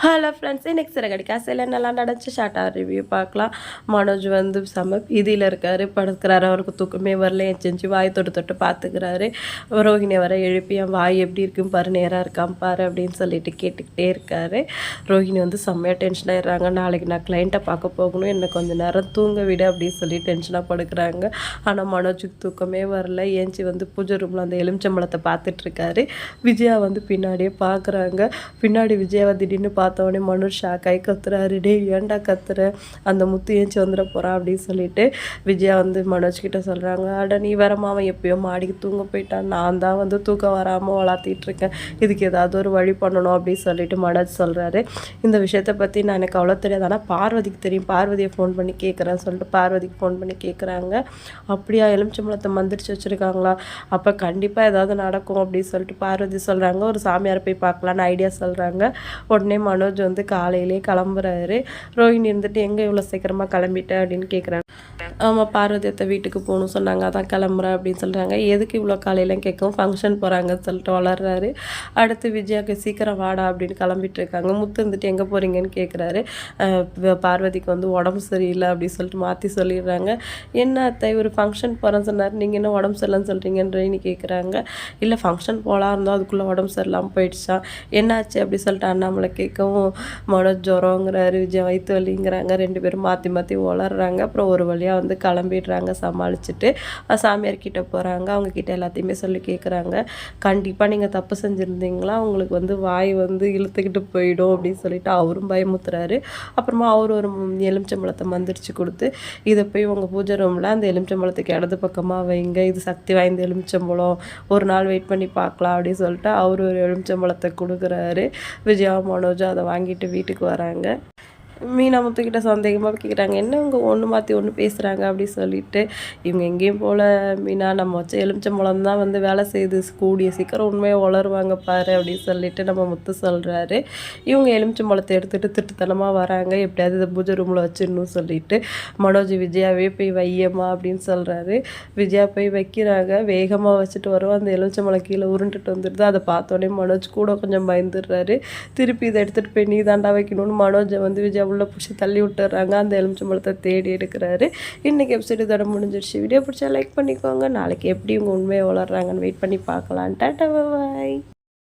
Hello friends இன்றைக்கி சிறகடி காசையில் நல்லா நடந்துச்சு? ஷார்ட்டாக ரிவ்யூ பார்க்கலாம். மனோஜ் வந்து செம்ம பீதியில் இருக்கார் படுக்கிறாரு அவருக்கு தூக்கமே வரல என் செஞ்சு வாய் தொட்டு தொட்டு பார்த்துக்கிறாரு. ரோஹிணி வர எழுப்பி என் வாய் எப்படி இருக்கும் பாரு நேராக இருக்கான் பாரு அப்படின்னு சொல்லிட்டு கேட்டுக்கிட்டே இருக்காரு. ரோஹிணி வந்து செம்மையாக டென்ஷன் ஆயிடுறாங்க. நாளைக்கு நான் கிளைண்ட்டை பார்க்க போகணும் என்னை கொஞ்சம் நேரம் தூங்க விடு அப்படின்னு சொல்லி டென்ஷனாக படுக்கிறாங்க. ஆனால் மனோஜுக்கு தூக்கமே வரல. ஏஞ்சி வந்து பூஜை ரூமில் அந்த எலுமிச்சம்பழத்தை பார்த்துட்ருக்காரு விஜயா வந்து பின்னாடியே பார்க்குறாங்க. பின்னாடி விஜயாவை திடீர்னு பா மனு ஷாக் ஆகி கத்துறாரு டே ஏன்டா கத்துற? அந்த முத்து ஏஞ்சி வந்துட போகிறான் அப்படின்னு சொல்லிட்டு விஜயா வந்து மனோஜ் கிட்ட சொல்கிறாங்க அட நீ வேற மாவன் எப்பயோ மாடிக்கு தூங்க போயிட்டான் நான் தான் வந்து தூக்கம் வராமல் வளர்த்திட்டு இருக்கேன். இதுக்கு ஏதாவது ஒரு வழி பண்ணணும் அப்படின்னு சொல்லிட்டு மனோஜ் சொல்கிறாரு இந்த விஷயத்தை பற்றி நான் எனக்கு அவ்வளோ தெரியாது. ஆனால் பார்வதிக்கு தெரியும். பார்வதியை ஃபோன் பண்ணி கேட்குறேன் சொல்லிட்டு பார்வதிக்கு ஃபோன் பண்ணி கேட்குறாங்க அப்படியா எலுமிச்சம்பழத்தை மந்திரிச்சு வச்சுருக்காங்களா? அப்போ கண்டிப்பாக ஏதாவது நடக்கும் அப்படின்னு சொல்லிட்டு பார்வதி சொல்கிறாங்க ஒரு சாமியாரை போய் பார்க்கலான்னு ஐடியா சொல்கிறாங்க உடனே மனோஜ் வந்து காலையிலே கிளம்புறாரு. ரோஹிணி இருந்துட்டு எங்கே இவ்வளோ சீக்கிரமாக கிளம்பிட்ட? அப்படின்னு கேட்குறாங்க ஆமாம் பார்வதி அத்தை வீட்டுக்கு போகணும் சொன்னாங்க. அதான் கிளம்புறேன் அப்படின்னு சொல்கிறாங்க எதுக்கு இவ்வளோ காலையிலாம் கேட்கும் ஃபங்க்ஷன் போகிறாங்கன்னு சொல்லிட்டு வளர்றாரு. அடுத்து விஜயாவுக்கு சீக்கிரம் வாடா அப்படின்னு கிளம்பிட்டு இருக்காங்க. முத்து இருந்துட்டு எங்கே போகிறீங்கன்னு கேட்குறாரு பார்வதிக்கு வந்து உடம்பு சரியில்லை அப்படின்னு சொல்லிட்டு மாற்றி சொல்லிடுறாங்க. என்ன அத்தை ஒரு ஃபங்க்ஷன் போகிறேன்னு சொன்னார். நீங்கள் என்ன உடம்பு சரியில்லைன்னு சொல்கிறீங்கன்னு கேட்குறாங்க இல்லை ஃபங்க்ஷன் போகலாம் இருந்தோம் அதுக்குள்ளே உடம்பு சரியில்லாமல் போயிடுச்சா என்னாச்சு? அப்படி சொல்லிட்டு அண்ணாமலை கேட்கவும் மனோஜ் ஜுரங்கிறாரு விஜய் வயிற்று வலிங்கிறாங்க. ரெண்டு பேரும் மாற்றி மாற்றி வளர்றாங்க அப்புறம் ஒரு வழியாக வந்து வந்து கிளம்பிடுறாங்க சமாளிச்சுட்டு சாமியார்கிட்ட போகிறாங்க அவங்கக்கிட்ட எல்லாத்தையுமே சொல்லி கேட்குறாங்க கண்டிப்பாக நீங்கள் தப்பு செஞ்சுருந்தீங்களா? உங்களுக்கு வந்து வாய் வந்து இழுத்துக்கிட்டு போயிடும் அப்படின்னு சொல்லிட்டு அவரும் பயமுத்துறாரு அப்புறமா அவர் ஒரு எலுமிச்சம்பழத்தை மந்திரிச்சு கொடுத்து இதை போய் உங்கள் பூஜை ரூமில் அந்த எலுமிச்சம்பழத்துக்கு இடது பக்கமாக வைங்க. இது சக்தி வாய்ந்த எலுமிச்சம்பழம். ஒரு நாள் வெயிட் பண்ணி பார்க்கலாம் அப்படின்னு சொல்லிட்டு அவர் ஒரு எலுமிச்சம்பழத்தை கொடுக்குறாரு. விஜயா மனோஜா அதை வாங்கிட்டு வீட்டுக்கு வராங்க. மீனா முத்துக்கிட்ட சந்தேகமாக கேட்குறாங்க என்ன இவங்க ஒன்று மாற்றி ஒன்று பேசுகிறாங்க அப்படின்னு சொல்லிட்டு இவங்க எங்கேயும் போல் மீனா நம்ம வச்ச எலுமிச்சம்பழம் தான் வந்து வேலை செய்யுது. கூடிய சீக்கிரம் உண்மையாக வளருவாங்க பாரு அப்படின்னு சொல்லிட்டு நம்ம முத்து சொல்கிறாரு இவங்க எலுமிச்சம்பழத்தை எடுத்துகிட்டு திட்டுத்தனமாக வராங்க. எப்படியாவது இதை பூஜை ரூமில் வச்சிடணும் சொல்லிட்டு மனோஜ் விஜயாவே போய் வையம்மா அப்படின்னு சொல்கிறாரு விஜயா போய் வைக்கிறாங்க. வேகமாக வச்சுட்டு வரும். அந்த எலுமிச்சம்பழம் கீழே உருண்டுட்டு வந்துடுது. அதை பார்த்தோன்னே மனோஜ் கூட கொஞ்சம் பயந்துடுறாரு. திருப்பி இதை எடுத்துகிட்டு போய் நீ தாண்டா வைக்கணும்னு மனோஜை வந்து விஜயா உள்ள பிடிச்சி தள்ளி விட்டுறாங்க. அந்த எலுமிச்சம்பழத்தை தேடி எடுக்கிறாரு. இன்றைக்கி எபிசோடு இதோட முடிஞ்சிருச்சு வீடியோ பிடிச்சா லைக் பண்ணிக்கோங்க. நாளைக்கு எப்படி உங்கள் உண்மையை வளர்றாங்கன்னு வெயிட் பண்ணி பார்க்கலாம். டாட்டா பாய்